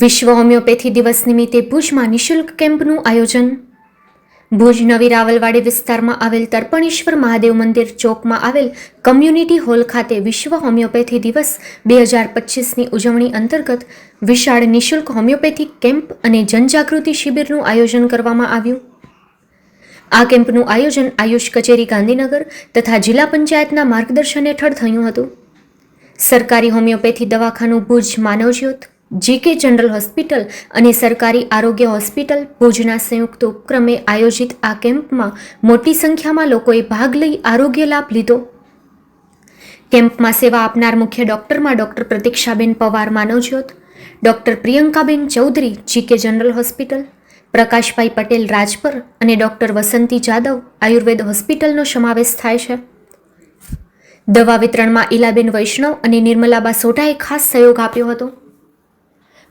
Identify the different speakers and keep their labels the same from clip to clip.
Speaker 1: વિશ્વ હોમિયોપેથી દિવસ નિમિત્તે ભુજમાં નિઃશુલ્ક કેમ્પનું આયોજન. ભુજ નવી રાવલવાડી વિસ્તારમાં આવેલ તર્પણેશ્વર મહાદેવ મંદિર ચોકમાં આવેલ કમ્યુનિટી હોલ ખાતે વિશ્વ હોમિયોપેથી દિવસ બે હજાર પચીસની ઉજવણી અંતર્ગત વિશાળ નિઃશુલ્ક હોમિયોપેથિક કેમ્પ અને જનજાગૃતિ શિબિરનું આયોજન કરવામાં આવ્યું. આ કેમ્પનું આયોજન આયુષ કચેરી ગાંધીનગર તથા જિલ્લા પંચાયતના માર્ગદર્શન હેઠળ થયું હતું. સરકારી હોમિયોપેથી દવાખાનું Bhuj Manavjyot GK general hospital અને સરકારી આરોગ્ય હોસ્પિટલ ભુજના સંયુક્ત ઉપક્રમે આયોજિત આ કેમ્પમાં મોટી સંખ્યામાં લોકોએ ભાગ લઈ આરોગ્ય લાભ લીધો. કેમ્પમાં સેવા આપનાર મુખ્ય ડોક્ટરમાં ડોક્ટર પ્રતીક્ષાબેન પવાર માનવજ્યોત, ડોક્ટર પ્રિયંકાબેન Chaudhary, GK general hospital, Prakashbhai Patel Rajpar અને ડોક્ટર વસંતી જાદવ આયુર્વેદ હોસ્પિટલનો સમાવેશ થાય છે. દવા વિતરણમાં ઈલાબેન વૈષ્ણવ અને નિર્મલાબા સોઢાએ ખાસ સહયોગ આપ્યો હતો.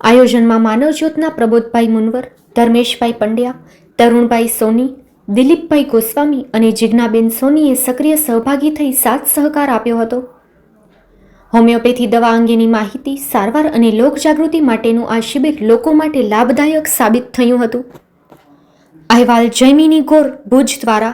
Speaker 1: આયોજનમાં માનવજ્યોતના પ્રબોધભાઈ મુનવર, ધર્મેશભાઈ પંડ્યા, તરુણભાઈ સોની, દિલીપભાઈ ગોસ્વામી અને જિજ્ઞાબેન સોનીએ સક્રિય સહભાગી થઈ સાથ સહકાર આપ્યો હતો. હોમિયોપેથી દવા અંગેની માહિતી, સારવાર અને લોકજાગૃતિ માટેનું આ શિબિર લોકો માટે લાભદાયક સાબિત થયું હતું. અહેવાલ જૈમિની ગોર ભુજ દ્વારા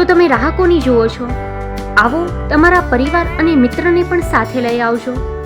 Speaker 1: તો તમે રાહકોની જુઓ છો. આવો તમારા પરિવાર અને મિત્રને પણ સાથે લઈ આવજો.